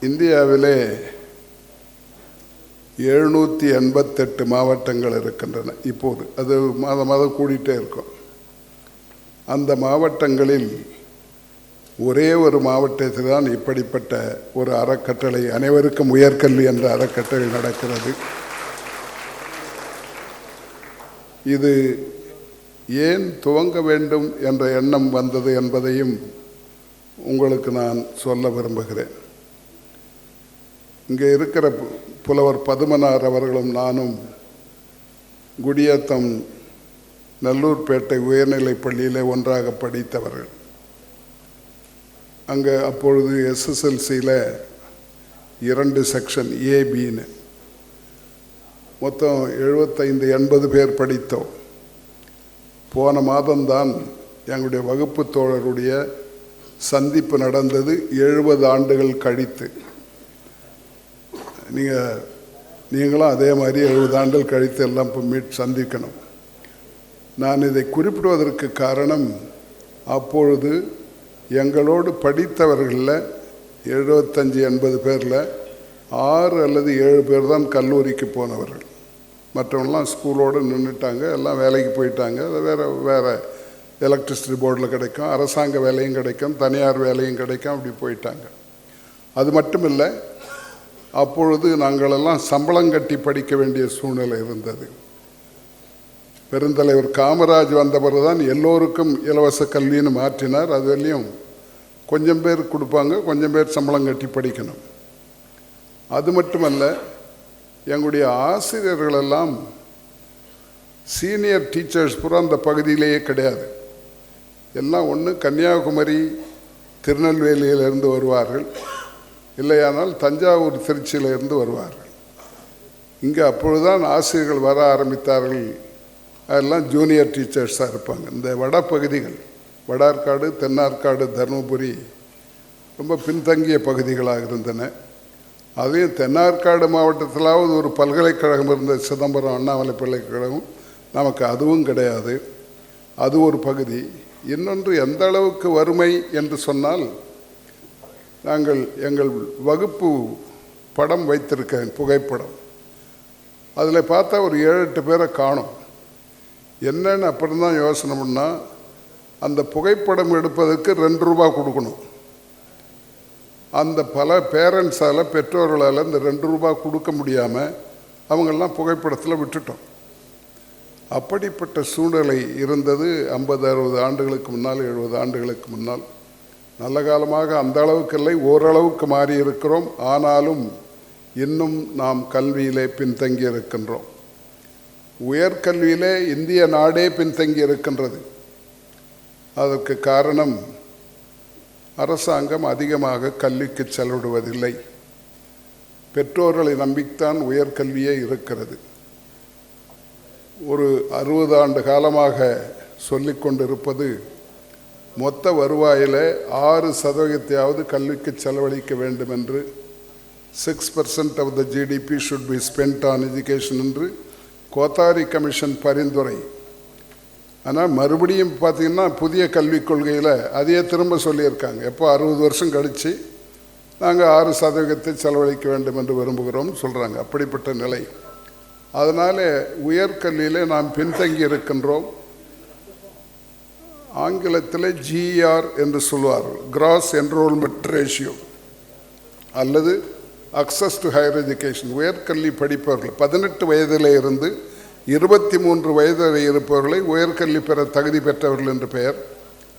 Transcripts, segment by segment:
இந்தியாவிலே எழுநூற்றி எண்பத்தெட்டு மாவட்டங்கள் இருக்கின்றன இப்போது. அது மாதம் மாதம் கூடிட்டே இருக்கும். அந்த மாவட்டங்களில் ஒரே ஒரு மாவட்டத்தில் தான் இப்படிப்பட்ட ஒரு அறக்கட்டளை அனைவருக்கும் உயர்கல்வி என்ற அறக்கட்டளை நடக்கிறது. இது ஏன் துவங்க வேண்டும் என்ற எண்ணம் வந்தது என்பதையும் உங்களுக்கு நான் சொல்ல விரும்புகிறேன். இங்கே இருக்கிற பு- புலவர் பதுமனார் அவர்களும் நானும் குடியாத்தம் நல்லூர்பேட்டை உயர்நிலைப் பள்ளியில் ஒன்றாக படித்தவர்கள். அங்கே அப்பொழுது எஸ்எஸ்எல்சியில் இரண்டு செக்ஷன் ஏபின்னு மொத்தம் எழுபத்தைந்து எண்பது பேர் படித்தோம். போன மாதம்தான் எங்களுடைய வகுப்பு தோழருடைய சந்திப்பு நடந்தது. எழுபது ஆண்டுகள் கழித்து. நீங்கள் நீங்களும் அதே மாதிரி எழுபது ஆண்டுகள் கழித்து எல்லாம் இப்போ மீட் சந்திக்கணும். நான் இதை குறிப்பிடுவதற்கு காரணம் அப்பொழுது எங்களோடு படித்தவர்களில் எழுபத்தஞ்சி எண்பது பேரில் ஆறு அல்லது ஏழு பேர் தான் கல்லூரிக்கு போனவர்கள். மற்றவங்களாம் ஸ்கூலோடு நின்றுட்டாங்க எல்லாம் வேலைக்கு போயிட்டாங்க அது வேறு வேறு எலக்ட்ரிசிட்டி போர்டில் கிடைக்கும் அரசாங்க வேலையும் கிடைக்கும் தனியார் வேலையும் கிடைக்கும் அப்படி போயிட்டாங்க. அது மட்டும் இல்லை அப்பொழுது நாங்களெல்லாம் சம்பளம் கட்டி படிக்க வேண்டிய சூழ்நிலை இருந்தது. பெருந்தலைவர் காமராஜ் வந்த பிறகுதான் எல்லோருக்கும் இலவச கல்வின்னு மாற்றினார். அது வரையும் கொஞ்சம் பேர் கொடுப்பாங்க கொஞ்சம் பேர் சம்பளம் கட்டி படிக்கணும். அது மட்டுமல்ல எங்களுடைய ஆசிரியர்களெல்லாம் சீனியர் டீச்சர்ஸ் பூரா அந்த பகுதியிலேயே கிடையாது. எல்லாம் ஒன்று கன்னியாகுமரி திருநெல்வேலியிலிருந்து வருவார்கள். இல்லையானால் தஞ்சாவூர் திருச்சியிலிருந்து வருவார்கள். இங்கே அப்பொழுதுதான் ஆசிரியர்கள் வர ஆரம்பித்தார்கள். அதெல்லாம் ஜூனியர் டீச்சர்ஸாக இருப்பாங்க. இந்த வடபகுதிகள் வடார்காடு தென்னார்காடு தருமபுரி ரொம்ப பின்தங்கிய பகுதிகளாக இருந்தன. அதையும் தென்னார்காடு மாவட்டத்திலாவது ஒரு பல்கலைக்கழகம் இருந்த சிதம்பரம் அண்ணாமலை பல்கலைக்கழகம் நமக்கு அதுவும் கிடையாது. அது ஒரு பகுதி. இன்னொன்று எந்த அளவுக்கு வறுமை என்று சொன்னால் நாங்கள் எங்கள் வகுப்பு படம் வைத்திருக்கேன் புகைப்படம். அதில் பார்த்தா ஒரு ஏழு எட்டு பேரை காணும். என்னன்னு அப்புறம் தான் யோசனை அந்த புகைப்படம் எடுப்பதற்கு ரெண்டு ரூபா கொடுக்கணும். அந்த பல பேரண்ட்ஸால் பெற்றோர்களால் இந்த ரெண்டு ரூபா கொடுக்க முடியாமல் அவங்கெல்லாம் புகைப்படத்தில் விட்டுட்டோம். அப்படிப்பட்ட சூழ்நிலை இருந்தது ஐம்பது அறுபது ஆண்டுகளுக்கு முன்னால் எழுபது ஆண்டுகளுக்கு முன்னால். நல்ல காலமாக அந்த அளவுக்கு இல்லை ஓரளவுக்கு மாறி இருக்கிறோம் ஆனாலும் இன்னும் நாம் கல்வியிலே பின்தங்கி இருக்கின்றோம் உயர்கல்வியிலே இந்திய நாடே பின்தங்கி இருக்கின்றது அதற்கு காரணம் அரசாங்கம் அதிகமாக கல்விக்கு செலவிடுவதில்லை. பெற்றோர்களை நம்பித்தான் உயர்கல்வியே இருக்கிறது. ஒரு அறுபது ஆண்டு காலமாக சொல்லிக் கொண்டிருப்பது மொத்த வருவாயில் ஆறு சதவீதத்தையாவது கல்விக்கு செலவழிக்க வேண்டும் என்று six percent of the GDP should be spent on education என்று கோத்தாரி கமிஷன் பரிந்துரை. ஆனால் மறுபடியும் பார்த்தீங்கன்னா புதிய கல்விக் கொள்கையில் அதையே திரும்ப சொல்லியிருக்காங்க. எப்போ அறுபது வருஷம் கழித்து நாங்கள் ஆறு சதவீதத்தை செலவழிக்க வேண்டும் என்று விரும்புகிறோம் சொல்கிறாங்க அப்படிப்பட்ட நிலை. அதனால் உயர்கல்வியிலே நாம் பின்தங்கி இருக்கின்றோம். ஆங்கிலத்தில் ஜிஆர் என்று சொல்லுவார்கள். கிராஸ் என்ரோல்மெண்ட் ரேஷியோ அல்லது அக்சஸ் டு ஹையர் எஜுகேஷன் உயர்கல்வி படிப்பவர்கள். பதினெட்டு வயதில் இருந்து இருபத்தி மூன்று வயதில் இருப்பவர்களை உயர்கல்வி பெற தகுதி பெற்றவர்கள் என்று பெயர்.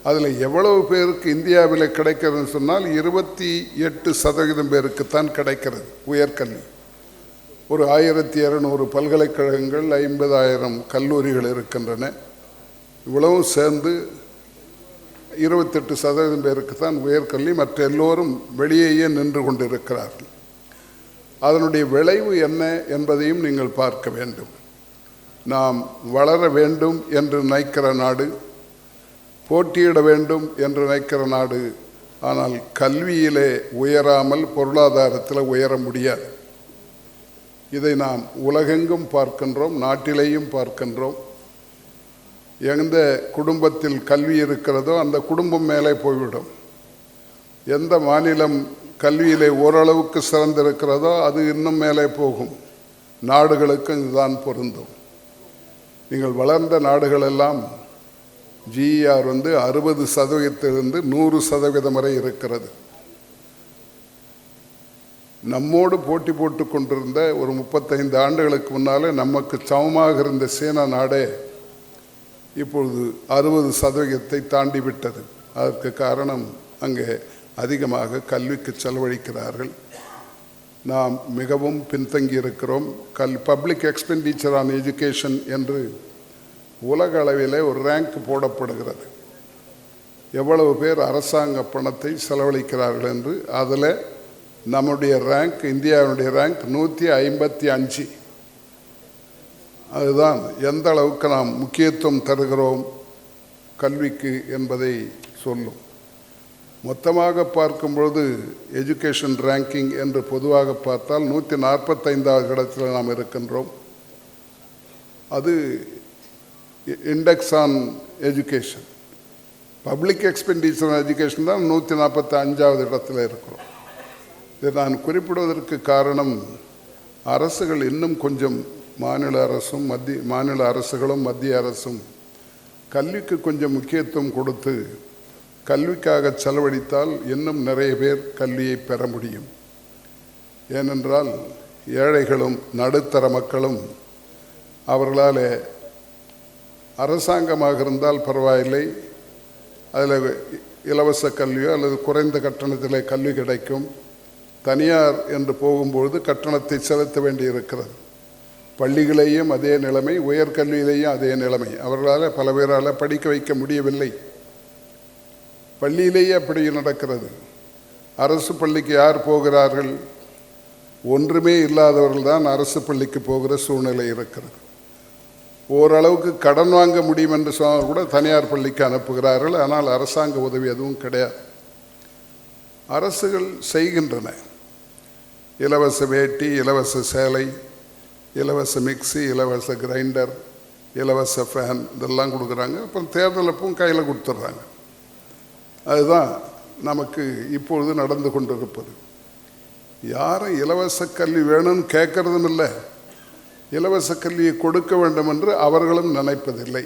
அதில் எவ்வளவு பேருக்கு இந்தியாவில் கிடைக்கிறதுன்னு சொன்னால் இருபத்தி எட்டு சதவீதம் பேருக்கு தான் கிடைக்கிறது உயர்கல்வி. ஒரு ஆயிரத்தி இரநூறு பல்கலைக்கழகங்கள் ஐம்பதாயிரம் கல்லூரிகள் இருக்கின்றன. இவ்வளவும் சேர்ந்து இருபத்தெட்டு சதவீதம் பேருக்கு தான் உயர்கல்வி மற்ற எல்லோரும் வெளியேயே நின்று கொண்டிருக்கிறார்கள். அதனுடைய விளைவு என்ன என்பதையும் நீங்கள் பார்க்க வேண்டும். நாம் வளர வேண்டும் என்று நினைக்கிற நாடு போட்டியிட வேண்டும் என்று நினைக்கிற நாடு ஆனால் கல்வியிலே உயராமல் பொருளாதாரத்தில் உயர முடியாது. இதை நாம் உலகெங்கும் பார்க்கின்றோம் நாட்டிலேயும் பார்க்கின்றோம். எந்த குடும்பத்தில் கல்வி இருக்கிறதோ அந்த குடும்பம் மேலே போய்விடும். எந்த மாநிலம் கல்வியிலே ஓரளவுக்கு சிறந்திருக்கிறதோ அது இன்னும் மேலே போகும். நாடுகளுக்கும் இதுதான் பொருந்தும். நீங்கள் வளர்ந்த நாடுகளெல்லாம் ஜிஇஆர் வந்து அறுபது சதவீதத்திலிருந்து நூறு சதவீதம் வரை இருக்கிறது. நம்மோடு போட்டி போட்டு கொண்டிருந்த ஒரு முப்பத்தைந்து ஆண்டுகளுக்கு முன்னாலே நமக்கு சமமாக இருந்த சீனா நாடே இப்பொழுது அறுபது சதவீதத்தை தாண்டி விட்டது. அதற்கு காரணம் அங்கே அதிகமாக கல்விக்கு செலவழிக்கிறார்கள். நாம் மிகவும் பின்தங்கி இருக்கிறோம். கல் பப்ளிக் எக்ஸ்பெண்டிச்சர் ஆன் எஜுகேஷன் என்று உலக அளவிலே ஒரு ரேங்க் போடப்படுகிறது. எவ்வளவு பேர் அரசாங்க பணத்தை செலவழிக்கிறார்கள் என்று அதில் நம்முடைய ரேங்க் இந்தியாவினுடைய ரேங்க் நூற்றி ஐம்பத்தி அஞ்சு. அதுதான் எந்த அளவுக்கு நாம் முக்கியத்துவம் தருகிறோம் கல்விக்கு என்பதை சொல்லும். மொத்தமாக பார்க்கும் பொழுது எஜுகேஷன் ரேங்கிங் என்று பொதுவாக பார்த்தால் நூற்றி நாற்பத்தைந்தாவது இடத்தில் நாம் இருக்கின்றோம். அது index on education public expenditure education தான் நூற்றி நாற்பத்தி அஞ்சாவது இடத்துல இருக்கிறோம். இதை நான் குறிப்பிடுவதற்கு காரணம் அரசுகள் இன்னும் கொஞ்சம் மாநில அரசும் மத்திய மாநில அரசுகளும் மத்திய அரசும் கல்விக்கு கொஞ்சம் முக்கியத்துவம் கொடுத்து கல்விக்காக செலவழித்தால் இன்னும் நிறைய பேர் கல்வியை பெற முடியும். ஏனென்றால் ஏழைகளும் நடுத்தர மக்களும் அவர்களால் அரசாங்கமாக இருந்தால் பரவாயில்லை. அதில் இலவச கல்வியோ அல்லது குறைந்த கட்டணத்தில் கல்வி கிடைக்கும். தனியார் என்று போகும்பொழுது கட்டணத்தை செலுத்த வேண்டியிருக்கிறது. பள்ளிகளையும் அதே நிலைமை உயர்கல்வியிலேயும் அதே நிலைமை. அவர்களால் பல பேரால் படிக்க வைக்க முடியவில்லை. பள்ளியிலேயே அப்படி நடக்கிறது. அரசு பள்ளிக்கு யார் போகிறார்கள்? ஒன்றுமே இல்லாதவர்கள் தான் அரசு பள்ளிக்கு போகிற சூழ்நிலை இருக்கிறது. ஓரளவுக்கு கடன் வாங்க முடியும் என்று சொன்னால் கூட தனியார் பள்ளிக்கு அனுப்புகிறார்கள். ஆனால் அரசாங்க உதவி எதுவும் கிடையாது. அரசுகள் செய்கின்றன. இலவச வேட்டி இலவச சேலை இலவச மிக்சி இலவச கிரைண்டர் இலவச ஃபேன் இதெல்லாம் கொடுக்குறாங்க. அப்புறம் தேர்தல் அப்பவும் கையில் கொடுத்துட்றாங்க. அதுதான் நமக்கு இப்பொழுது நடந்து கொண்டிருப்பது. யாரும் இலவச கல்வி வேணும்னு கேட்கறதும் இல்லை. இலவச கல்வியை கொடுக்க வேண்டும் என்று அவர்களும் நினைப்பதில்லை.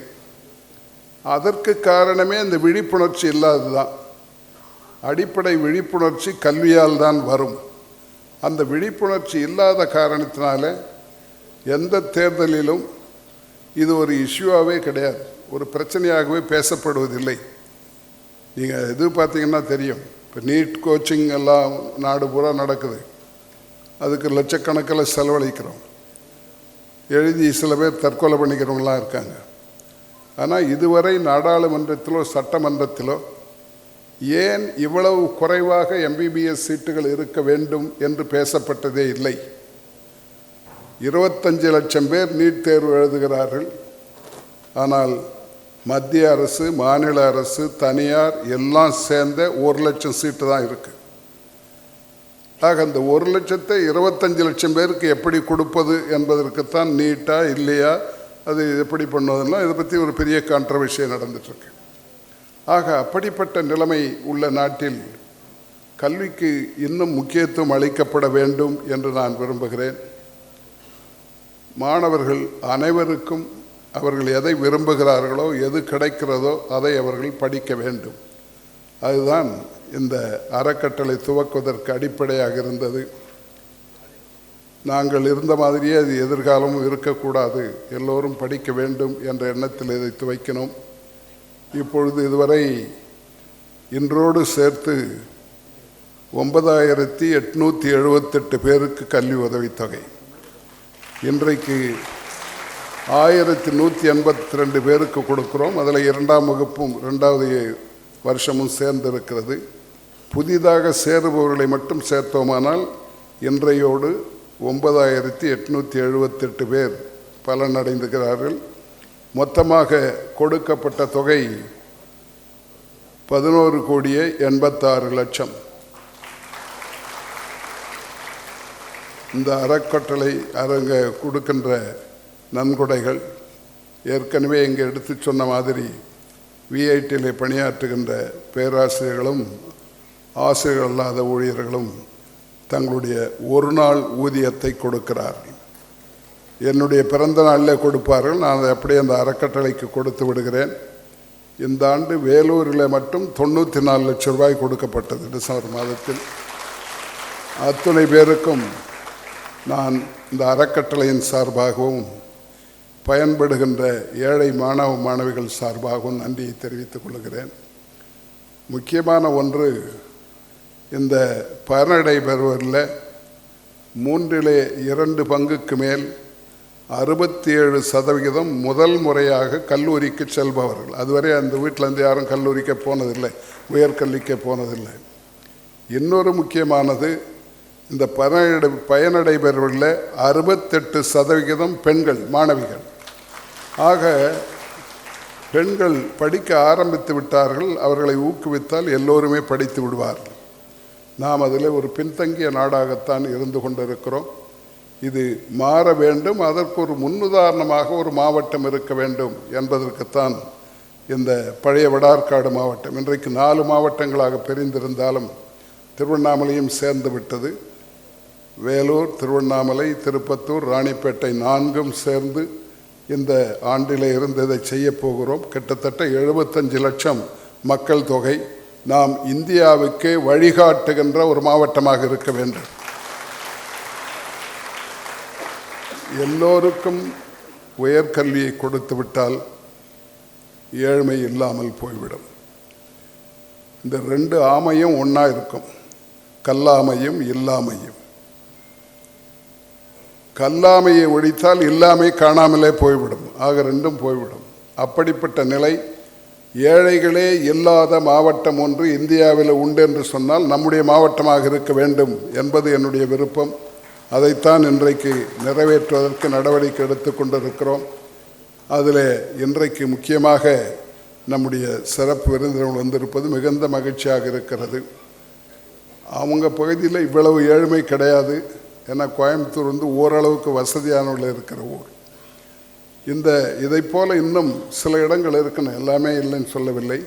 அதற்கு காரணமே அந்த விழிப்புணர்ச்சி இல்லாது தான் அடிப்படை விழிப்புணர்ச்சி கல்வியால் தான் வரும். அந்த விழிப்புணர்ச்சி இல்லாத காரணத்தினால எந்த தேர்தலிலும் இது ஒரு இஷ்யூவாகவே கிடையாது. ஒரு பிரச்சனையாகவே பேசப்படுவதில்லை. நீங்கள் இது பார்த்தீங்கன்னா தெரியும். இப்போ நீட் கோச்சிங் எல்லாம் நாடு பூரா நடக்குது. அதுக்கு லட்சக்கணக்கில் செலவழிக்கிறோம். எழுதி சில பேர் தற்கொலை பண்ணிக்கிறவங்களாம் இருக்காங்க. ஆனால் இதுவரை நாடாளுமன்றத்திலோ சட்டமன்றத்திலோ ஏன் இவ்வளவு குறைவாக எம்பிபிஎஸ் சீட்டுகள் இருக்க வேண்டும் என்று பேசப்பட்டதே இல்லை. இருபத்தஞ்சு லட்சம் பேர் நீட் தேர்வு எழுதுகிறார்கள். ஆனால் மத்திய அரசு மாநில அரசு தனியார் எல்லாம் சேர்ந்த ஒரு லட்சம் சீட்டு தான் இருக்கு. ஆக அந்த ஒரு லட்சத்தை இருபத்தஞ்சு லட்சம் பேருக்கு எப்படி கொடுப்பது என்பதற்குத்தான் நீட்டா இல்லையா அது எப்படி பண்ணுவதெல்லாம் இதை பற்றி ஒரு பெரிய கான்ட்ரவர்ஷியை நடந்துட்டுருக்கு. ஆக அப்படிப்பட்ட நிலைமை உள்ள நாட்டில் கல்விக்கு இன்னும் முக்கியத்துவம் அளிக்கப்பட வேண்டும் என்று நான் விரும்புகிறேன். மாணவர்கள் அனைவருக்கும் அவர்கள் எதை விரும்புகிறார்களோ எது கிடைக்கிறதோ அதை அவர்கள் படிக்க வேண்டும். அதுதான் இந்த அறக்கட்டளை துவக்குவதற்கு அடிப்படையாக இருந்தது. நாங்கள் இருந்த மாதிரியே அது எதிர்காலமும் இருக்கக்கூடாது. எல்லோரும் படிக்க வேண்டும் என்ற எண்ணத்தில் இதை துவைக்கினோம் இப்பொழுது இதுவரை இன்றோடு சேர்த்து ஒன்பதாயிரத்தி எட்நூற்றி எழுபத்தெட்டு பேருக்கு கல்வி உதவித்தொகை. இன்றைக்கு ஆயிரத்தி நூற்றி எண்பத்தி ரெண்டு பேருக்கு கொடுக்குறோம். அதில் இரண்டாம் வகுப்பும் ரெண்டாவது வருஷமும் சேர்ந்திருக்கிறது. புதிதாக சேருபவர்களை மட்டும் சேர்த்தோமானால் இன்றையோடு ஒன்பதாயிரத்தி எட்நூற்றி எழுபத்தெட்டு பேர் பலனடைந்துகிறார்கள். மொத்தமாக கொடுக்கப்பட்ட தொகை பதினோரு கோடியே எண்பத்தாறு லட்சம். இந்த அறக்கட்டளை அரங்க கொடுக்கின்ற நன்கொடைகள் ஏற்கனவே இங்கே எடுத்து சொன்ன மாதிரி விஐடியில் பணியாற்றுகின்ற பேராசிரியர்களும் ஆசிரியர்கள் அல்லாத ஊழியர்களும் தங்களுடைய ஒரு நாள் ஊதியத்தை கொடுக்கிறார்கள் என்னுடைய பிறந்த நாளில் கொடுப்பார்கள். நான் அதை அப்படியே அந்த அறக்கட்டளைக்கு கொடுத்து விடுகிறேன். இந்த ஆண்டு வேலூரில் மட்டும் தொண்ணூற்றி நாலு லட்சம் ரூபாய் கொடுக்கப்பட்டது. டிசம்பர் மாதத்தில் அத்துணை பேருக்கும் நான் இந்த அறக்கட்டளையின் சார்பாகவும் பயன்படுகின்ற ஏழை மாணவ மாணவிகள் சார்பாகவும் நன்றியை தெரிவித்துக் கொள்கிறேன். முக்கியமான ஒன்று இந்த பயனடை பெறுவரில் மூன்றிலே இரண்டு பங்குக்கு மேல் அறுபத்தி ஏழு சதவிகிதம் முதல் முறையாக கல்லூரிக்கு செல்பவர்கள். அதுவரை அந்த வீட்டிலேருந்து யாரும் கல்லூரிக்கு போனதில்லை உயர்கல்விக்கு போனதில்லை. இன்னொரு முக்கியமானது இந்த பயனடை பயனடைபவர்களில் அறுபத்தெட்டு சதவிகிதம் பெண்கள் மாணவிகள். ஆக பெண்கள் படிக்க ஆரம்பித்து விட்டார்கள் அவர்களை ஊக்குவித்தால் எல்லோருமே படித்து விடுவார்கள் நாம் அதில் ஒரு பின்தங்கிய நாடாகத்தான் இருந்து கொண்டிருக்கிறோம். இது மாற வேண்டும் அதற்கு ஒரு முன்னுதாரணமாக ஒரு மாவட்டம் இருக்க வேண்டும் என்பதற்குத்தான் இந்த பழைய வடார்காடு மாவட்டம். இன்றைக்கு நாலு மாவட்டங்களாக பிரிந்திருந்தாலும் திருவண்ணாமலையும் சேர்ந்து விட்டது. வேலூர் திருவண்ணாமலை திருப்பத்தூர் ராணிப்பேட்டை நான்கும் சேர்ந்து இந்த ஆண்டிலே இருந்து இதை செய்ய போகிறோம். கிட்டத்தட்ட எழுபத்தஞ்சு லட்சம் மக்கள் தொகை நாம் இந்தியாவுக்கு வழிகாட்டுகின்ற ஒரு மாவட்டமாக இருக்க வேண்டும். எல்லோருக்கும் உயர்கல்வியை கொடுத்துவிட்டால் ஏழ்மை இல்லாமல் போய்விடும். இந்த ரெண்டு ஆமையும் ஒன்றா இருக்கும். கல்லாமையும் இல்லாமையும். கல்லாமையை ஒழித்தால் இல்லாமை காணாமலே போய்விடும். ஆக ரெண்டும் போய்விடும். அப்படிப்பட்ட நிலை ஏழைகளே இல்லாத மாவட்டம் ஒன்று இந்தியாவில் உண்டு என்று சொன்னால் நம்முடைய மாவட்டமாக இருக்க வேண்டும் என்பது என்னுடைய விருப்பம். அதைத்தான் இன்றைக்கு நிறைவேற்றுவதற்கு நடவடிக்கை எடுத்து கொண்டிருக்கிறோம். அதில் இன்றைக்கு முக்கியமாக நம்முடைய சிறப்பு விருந்தினர்கள் வந்திருப்பது மிகுந்த மகிழ்ச்சியாக இருக்கிறது. அவங்க பகுதியில் இவ்வளவு ஏழ்மை கிடையாது. ஏன்னா கோயம்புத்தூர் வந்து ஓரளவுக்கு வசதியானவர்கள் இருக்கிற ஊர். இந்த இதை போல் இன்னும் சில இடங்கள் இருக்கணும் எல்லாமே இல்லைன்னு சொல்லவில்லை.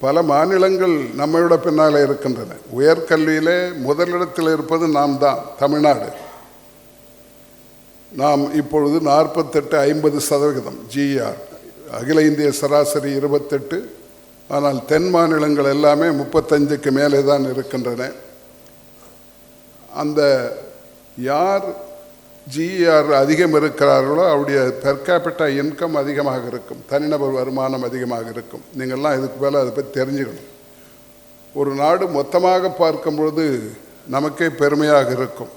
பல மாநிலங்கள் நம்மையோட பின்னாலே இருக்கின்றன. உயர்கல்வியிலே முதலிடத்தில் இருப்பது நாம் தான் தமிழ்நாடு. நாம் இப்பொழுது நாற்பத்தெட்டு ஐம்பது சதவிகிதம் ஜிஆர் அகில இந்திய சராசரி இருபத்தெட்டு ஆனால் தென் மாநிலங்கள் எல்லாமே முப்பத்தஞ்சுக்கு மேலே தான் இருக்கின்றன. அந்த யார் ஜிஆர் அதிகம் இருக்கிறார்களோ அவருடைய பெர் கேபிட்டா இன்கம் அதிகமாக இருக்கும். தனிநபர் வருமானம் அதிகமாக இருக்கும். நீங்கள்லாம் இதுக்கு மேலே அதை பற்றி தெரிஞ்சுக்கணும். ஒரு நாடு மொத்தமாக பார்க்கும் பொழுது நமக்கே பெருமையாக இருக்கும்.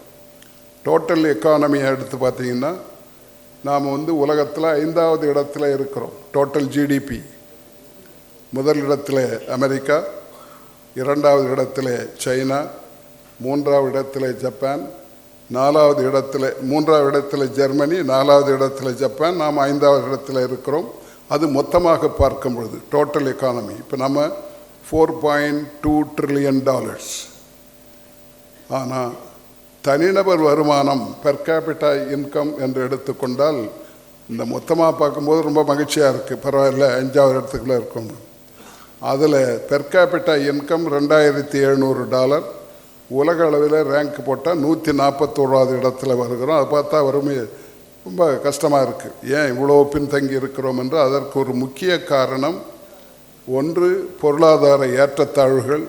டோட்டல் எக்கானமியை எடுத்து பார்த்தீங்கன்னா நாம் வந்து உலகத்தில் ஐந்தாவது இடத்துல இருக்கிறோம். டோட்டல் ஜிடிபி முதல் இடத்துல அமெரிக்கா இரண்டாவது இடத்துல சைனா மூன்றாவது இடத்துல ஜப்பான் நாலாவது இடத்துல மூன்றாவது இடத்துல ஜெர்மனி நாலாவது இடத்துல ஜப்பான் நாம் ஐந்தாவது இடத்துல இருக்கிறோம். அது மொத்தமாக பார்க்கும் பொழுது டோட்டல் எக்கானமி இப்போ நம்ம four point two trillion dollars ஆனால் தனிநபர் வருமானம் பெர் கேபிட்டா இன்கம் என்று எடுத்துக்கொண்டால் இந்த மொத்தமாக பார்க்கும்போது ரொம்ப மகிழ்ச்சியாக இருக்குது பரவாயில்ல அஞ்சாவது இடத்துக்குள்ளே இருக்கும். அதில் பெர் கேபிட்டா இன்கம் ரெண்டாயிரத்தி எழுநூறு டாலர். உலக அளவில் ரேங்க் போட்டால் நூற்றி நாற்பத்தோராவது இடத்துல வருகிறோம். அதை பார்த்தா வறுமை ரொம்ப கஷ்டமாக இருக்குது ஏன் இவ்வளோ பின்தங்கி இருக்கிறோம் என்று அதற்கு ஒரு முக்கிய காரணம் ஒன்று பொருளாதார ஏற்றத்தாழ்வுகள்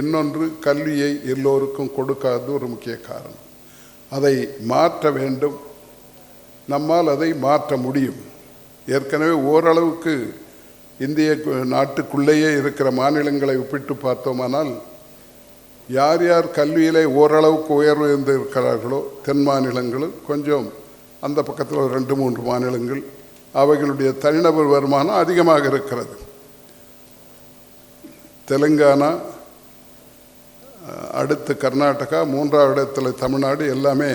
இன்னொன்று கல்வியை எல்லோருக்கும் கொடுக்காதது ஒரு முக்கிய காரணம். அதை மாற்ற வேண்டும். நம்மால் அதை மாற்ற முடியும். ஏற்கனவே ஓரளவுக்கு இந்திய நாட்டுக்குள்ளேயே இருக்கிற மாநிலங்களை ஒப்பிட்டு பார்த்தோமானால் யார் யார் கல்வியிலே ஓரளவுக்கு உயர்வு இருந்திருக்கிறார்களோ தென் மாநிலங்களும் கொஞ்சம் அந்த பக்கத்தில் ஒரு ரெண்டு மூன்று மாநிலங்கள் அவைகளுடைய தனிநபர் வருமானம் அதிகமாக இருக்கிறது. தெலுங்கானா அடுத்து கர்நாடகா மூன்றாவது இடத்துல தமிழ்நாடு எல்லாமே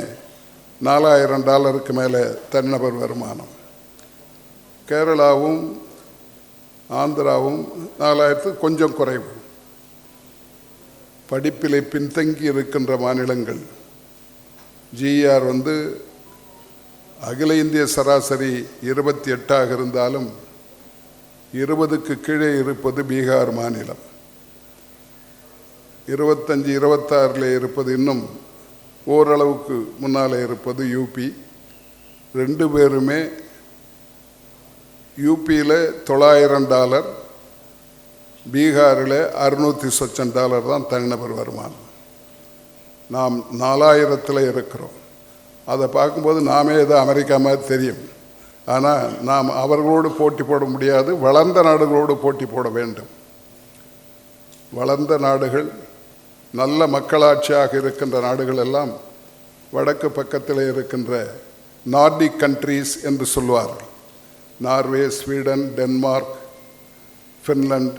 நாலாயிரம் டாலருக்கு மேலே தனிநபர் வருமானம். கேரளாவும் ஆந்திராவும் நாலாயிரத்துக்கு கொஞ்சம் குறைவு. படிப்பிலே பின்தங்கி இருக்கின்ற மாநிலங்கள். ஜிஆர் வந்து அகில இந்திய சராசரி இருபத்தி எட்டாக இருந்தாலும் இருபதுக்கு கீழே இருப்பது பீகார் மாநிலம். இருபத்தஞ்சி இருபத்தாறில் இருப்பது இன்னும் ஓரளவுக்கு முன்னாலே இருப்பது யூபி ரெண்டு பேருமே யூபியில் தொள்ளாயிரம் டாலர் பீகாரில் அறுநூற்றி சொச்சம் டாலர் தான் தனிநபர் வருமானம். நாம் நாலாயிரத்தில் இருக்கிறோம். அதை பார்க்கும்போது நாமே ஏதோ அமெரிக்கா மாதிரி தெரியும். ஆனால் நாம் அவர்களோடு போட்டி போட முடியாது வளர்ந்த நாடுகளோடு போட்டி போட வேண்டும். வளர்ந்த நாடுகள் நல்ல மக்களாட்சியாக இருக்கின்ற நாடுகள் எல்லாம் வடக்கு பக்கத்தில் இருக்கின்ற நார்டிக் கண்ட்ரீஸ் என்று சொல்வார்கள். Norway Sweden Denmark Finland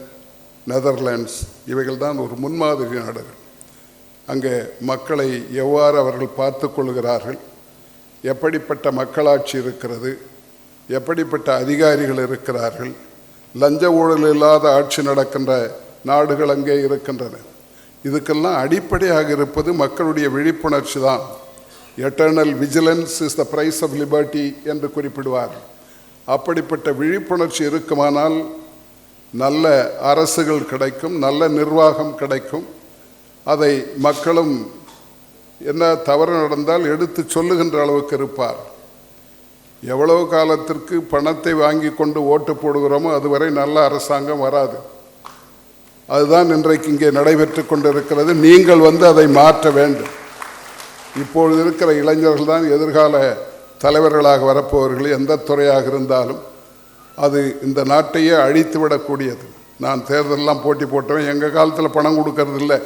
Netherlands இவைகள் தான் ஒரு முன்மாதிரி நாடுகள். அங்கே மக்களை எவ்வாறு அவர்கள் பார்த்து கொள்கிறார்கள் எப்படிப்பட்ட மக்களாட்சி இருக்கிறது எப்படிப்பட்ட அதிகாரிகள் இருக்கிறார்கள் லஞ்ச ஊழல் இல்லாத ஆட்சி நடக்கின்ற நாடுகள் அங்கே இருக்கின்றன. இதுக்கெல்லாம் அடிப்படையாக இருப்பது மக்களுடைய விழிப்புணர்ச்சி தான். Eternal vigilance is the price of liberty என்று குறிப்பிடுவார் அப்படிப்பட்ட விழிப்புணர்ச்சி இருக்குமானால் நல்ல அரசுகள் கிடைக்கும் நல்ல நிர்வாகம் கிடைக்கும். அதை மக்களும் என்ன தவறு நடந்தால் எடுத்து சொல்லுகின்ற அளவுக்கு இருப்பார். எவ்வளவு காலத்திற்கு பணத்தை வாங்கி கொண்டு ஓட்டு போடுகிறோமோ அதுவரை நல்ல அரசாங்கம் வராது. அதுதான் இன்றைக்கு இங்கே நடைபெற்று கொண்டிருக்கிறது. நீங்கள் வந்து அதை மாற்ற வேண்டும். இப்பொழுது இருக்கிற இளைஞர்கள் தான் எதிர்கால தலைவர்களாக வரப்போவர்கள் எந்த துறையாக இருந்தாலும். அது இந்த நாட்டையே அழித்து விடக்கூடியது. நான் தேர்தலெல்லாம் போட்டி போட்டவன் எங்கள் காலத்தில் பணம் கொடுக்கறது இல்லை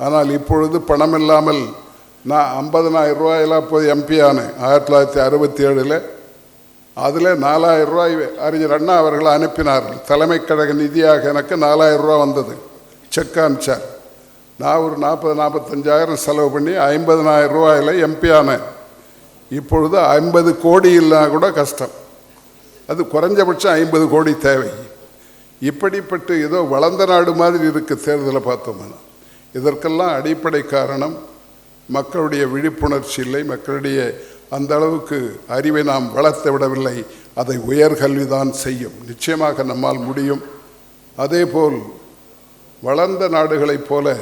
ஆனால் இப்பொழுது பணம் இல்லாமல் நான் ஐம்பதனாயிரம் ரூபாயெல்லாம் போய் எம்பி ஆனேன் ஆயிரத்தி தொள்ளாயிரத்தி அறுபத்தி ஏழில். அதில் நாலாயிரம் ரூபாய் அறிஞர் அண்ணா அவர்கள் அனுப்பினார்கள் தலைமை கழக நிதியாக எனக்கு நாலாயிரம் ரூபா வந்தது. செக் அனுப்பிச்சார். நான் ஒரு நாற்பது நாற்பத்தஞ்சாயிரம் செலவு பண்ணி ஐம்பதனாயிரம் ரூபாயில் எம்பி ஆனேன். இப்பொழுது ஐம்பது கோடி இல்லைனா கூட கஷ்டம். அது குறைஞ்சபட்சம் ஐம்பது கோடி தேவை. இப்படிப்பட்டு ஏதோ வளர்ந்த நாடு மாதிரி இருக்குது தேர்தலை பார்த்தோம்னா. இதற்கெல்லாம் அடிப்படை காரணம் மக்களுடைய விழிப்புணர்ச்சி இல்லை. மக்களுடைய அந்த அளவுக்கு அறிவை நாம் வளர்த்து விடவில்லை. அதை உயர்கல்விதான் செய்யும். நிச்சயமாக நம்மால் முடியும். அதேபோல் வளர்ந்த நாடுகளைப் போல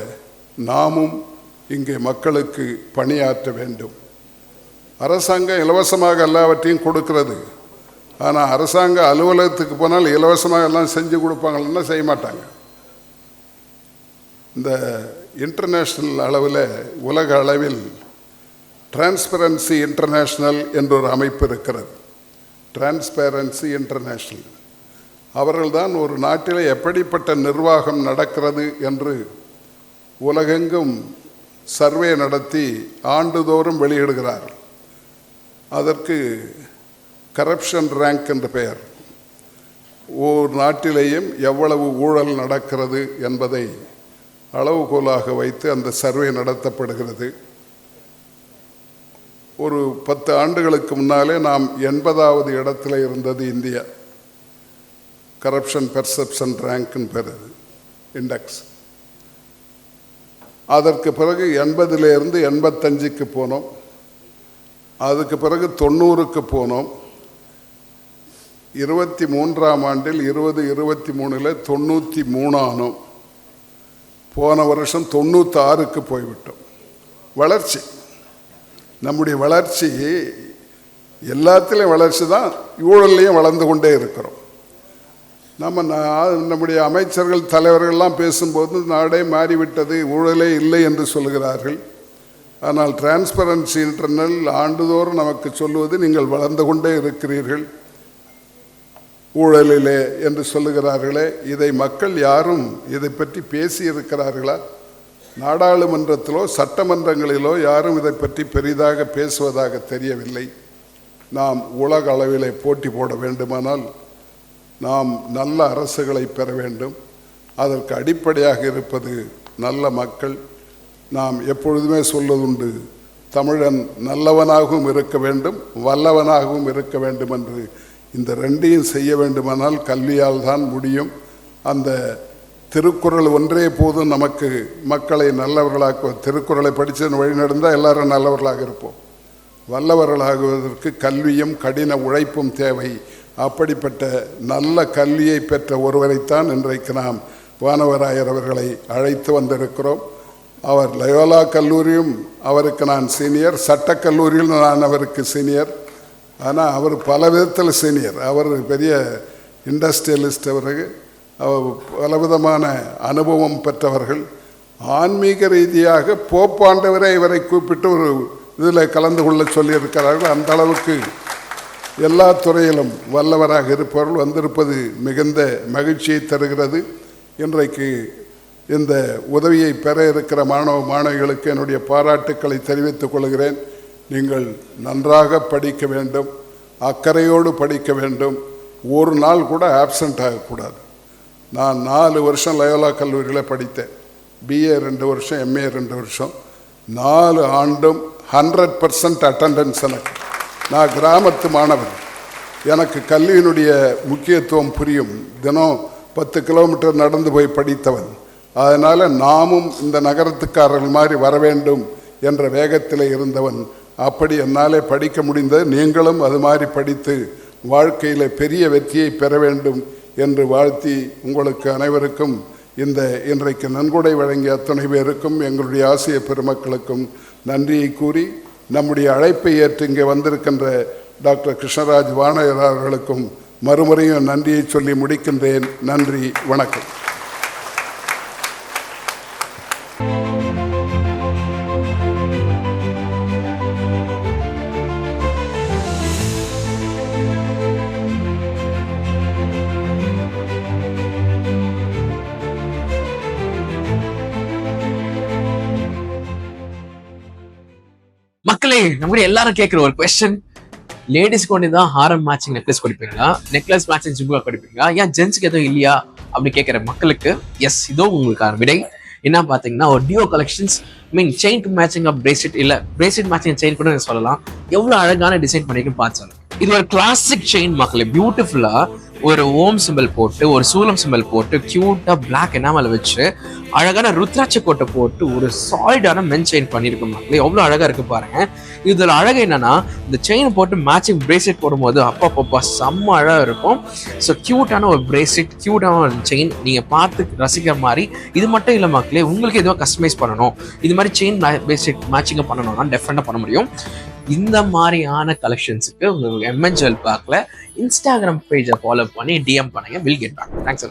நாமும் இங்கே மக்களுக்கு பணியாற்ற வேண்டும். அரசாங்கம் இலவசமாக எல்லாவற்றையும் கொடுக்கிறது. ஆனால் அரசாங்க அலுவலகத்துக்கு போனால் இலவசமாக எல்லாம் செஞ்சு கொடுப்பாங்கன்னா செய்ய மாட்டாங்க. இந்த இன்டர்நேஷ்னல் அளவில் உலக அளவில் டிரான்ஸ்பரன்சி இன்டர்நேஷ்னல் என்றொரு அமைப்பு இருக்கிறது. டிரான்ஸ்பேரன்சி இன்டர்நேஷ்னல் அவர்கள்தான் ஒரு நாட்டில் எப்படிப்பட்ட நிர்வாகம் நடக்கிறது என்று உலகெங்கும் சர்வே நடத்தி ஆண்டுதோறும் வெளியிடுகிறார்கள். அதற்கு கரப்ஷன் ரேங்க் என்ற பெயர். ஒவ்வொரு நாட்டிலேயும் எவ்வளவு ஊழல் நடக்கிறது என்பதை அளவுகோலாக வைத்து அந்த சர்வே நடத்தப்படுகிறது. ஒரு பத்து ஆண்டுகளுக்கு முன்னாலே நாம் எண்பதாவது இடத்துல இருந்தது இந்தியா. கரப்ஷன் பெர்செப்ஷன் ரேங்க்னு பெறுது இண்டெக்ஸ் அதற்கு பிறகு எண்பதிலேருந்து எண்பத்தஞ்சுக்கு போனோம். அதுக்கு பிறகு தொண்ணூறுக்கு போனோம். இருபத்தி மூன்றாம் ஆண்டில் இருபது இருபத்தி மூணில் தொண்ணூற்றி மூணானோம் போன வருஷம் தொண்ணூற்றாறுக்கு போய்விட்டோம். வளர்ச்சி. நம்முடைய வளர்ச்சி எல்லாத்துலேயும் வளர்ச்சி தான் ஊழல்லையும் வளர்ந்து கொண்டே இருக்கிறோம். நம்ம நம்முடைய அமைச்சர்கள் தலைவர்கள்லாம் பேசும்போது நாடே மாறிவிட்டது ஊழலே இல்லை என்று சொல்கிறார்கள் ஆனால் டிரான்ஸ்பரன்சி இன்டர்னல் ஆண்டுதோறும் நமக்கு சொல்லுவது நீங்கள் வளர்ந்து கொண்டே இருக்கிறீர்கள். ஊழலிலே என்று சொல்லுகிறார்களே இதை மக்கள் யாரும் இதை பற்றி பேசியிருக்கிறார்களா? நாடாளுமன்றத்திலோ சட்டமன்றங்களிலோ யாரும் இதை பற்றி பெரிதாக பேசுவதாக தெரியவில்லை. நாம் உலக அளவிலே போட்டி போட வேண்டுமானால் நாம் நல்ல அரசுகளை பெற வேண்டும். அதற்கு அடிப்படையாக இருப்பது நல்ல மக்கள். நாம் எப்பொழுதுமே சொல்வதுண்டு தமிழன் நல்லவனாகவும் இருக்க வேண்டும் வல்லவனாகவும் இருக்க வேண்டும் என்று இந்த ரெண்டையும் செய்ய வேண்டுமானால் கல்வியால் தான் முடியும். அந்த திருக்குறள் ஒன்றே போதும் நமக்கு மக்களை நல்லவர்களாக்குவ திருக்குறளை படித்து வழி நடந்தால் எல்லாரும் நல்லவர்களாக இருப்போம். வல்லவர்களாகுவதற்கு கல்வியும் கடின உழைப்பும் தேவை. அப்படிப்பட்ட நல்ல கல்வியை பெற்ற ஒருவரைத்தான் இன்றைக்கு நாம் வானவராயர் அவர்களை அழைத்து வந்திருக்கிறோம். அவர் லயோலா கல்லூரியும் அவருக்கு நான் சீனியர் சட்டக்கல்லூரியில் நான் அவருக்கு சீனியர். ஆனால் அவர் பல விதத்தில் சீனியர் அவர் பெரிய இண்டஸ்ட்ரியலிஸ்ட் பிறகு அவர் பலவிதமான அனுபவம் பெற்றவர்கள். ஆன்மீக ரீதியாக போப்பாண்டவரே இவரை கூப்பிட்டு ஒரு இதில் கலந்து கொள்ள சொல்லியிருக்கிறார்கள். அந்த அளவுக்கு எல்லா துறையிலும் வல்லவராக இருப்பவர்கள் வந்திருப்பது மிகுந்த மகிழ்ச்சியை தருகிறது. இன்றைக்கு இந்த உதவியை பெற இருக்கிற மாணவ மாணவிகளுக்கு என்னுடைய பாராட்டுக்களை தெரிவித்துக் கொள்கிறேன். நீங்கள் நன்றாக படிக்க வேண்டும் அக்கறையோடு படிக்க வேண்டும். ஒரு நாள் கூட ஆப்சண்ட் ஆகக்கூடாது. நான் நாலு வருஷம் லயோலா கல்லூரியில் படித்தேன். பிஏ ரெண்டு வருஷம் எம்ஏ ரெண்டு வருஷம். நாலு ஆண்டும் ஹண்ட்ரட் பர்சன்ட் அட்டண்டன்ஸ் எனக்கு. நான் கிராமத்து மாணவன். எனக்கு கல்வியினுடைய முக்கியத்துவம் புரியும். தினம் பத்து கிலோமீட்டர் நடந்து போய் படித்தவன். அதனால் நாமும் இந்த நகரத்துக்காரர்கள் மாதிரி வர வேண்டும் என்ற வேகத்தில் இருந்தவன். அப்படி என்னாலே படிக்க முடிந்தது. நீங்களும் அது மாதிரி படித்து வாழ்க்கையில் பெரிய வெற்றியை பெற வேண்டும் என்று வாழ்த்தி உங்களுக்கு அனைவருக்கும் இந்த இன்றைக்கு நன்கொடை வழங்கிய அத்தனை பேருக்கும் எங்களுடைய ஆசிய பெருமக்களுக்கும் நன்றியை கூறி நம்முடைய அழைப்பை ஏற்று இங்கே வந்திருக்கின்ற டாக்டர் கிருஷ்ணராஜ் வாணயர் அவர்களுக்கும் மறுமுறையும் நன்றியை சொல்லி முடிக்கின்றேன். நன்றி வணக்கம். மக்களே நம்ம எல்லாரும் கேட்குற ஒரு கொஸ்டின் லேடிஸ்க்கு ஒன்று தான் ஹாரம் மேட்சிங் நெக்லஸ் கொடுப்பீங்களா? நெக்லஸ் மேட்சிங் ஜிம்முகா கொடுப்பீங்களா? ஏன் ஜென்ஸுக்கு எதுவும் இல்லையா? அப்படின்னு கேட்குற மக்களுக்கு எஸ் இதோ உங்களுக்கான விடை. என்ன பார்த்தீங்கன்னா ஒரு duo collections mean chain to matching of bracelet இல்லை பிரேஸ்லெட் மேட்சிங் செயின் கூட நீங்கள் சொல்லலாம். எவ்வளோ அழகான டிசைன் பண்ணிருக்குன்னு பார்த்து இது ஒரு கிளாசிக் செயின் மக்களே பியூட்டிஃபுல்லாக ஒரு ஓம் சிம்பிள் போட்டு ஒரு சூலம் சிம்பிள் போட்டு கியூட்டா பிளாக் என்னாமல் வச்சு அழகான ருத்ராட்ச கோட்டை போட்டு ஒரு சாலிடான மென் செயின் பண்ணியிருக்கோம் மக்களே. எவ்வளோ அழகா இருக்கு பாருங்க. இதுல அழகு என்னன்னா இந்த செயின் போட்டு மேட்சிங் பிரேஸ்லெட் போடும்போது அப்பா செம்ம அழகா இருக்கும். ஸோ கியூட்டான ஒரு பிரேஸ்லெட் கியூட்டான ஒரு செயின் நீங்க பார்த்து ரசிக்கிற மாதிரி இது மட்டும் இல்லை மக்களே உங்களுக்கு எதுவும் கஸ்டமைஸ் பண்ணணும் இது மாதிரி செயின் பிரேஸ்லெட் மேட்சிங்கை பண்ணணும்னா டெஃபினட்டாக பண்ண முடியும். இந்த மாதிரியான கலெக்ஷன்ஸுக்கு உங்களுக்கு எம்என்ஜுவல் பார்க்கல இன்ஸ்டாகிராம் பேஜை ஃபாலோ பண்ணி டிஎம் பண்ணுங்க. Will get back thanks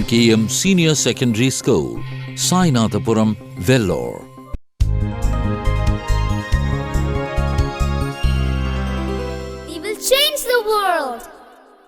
NKM Senior Secondary School, Sainathapuram, Vellore.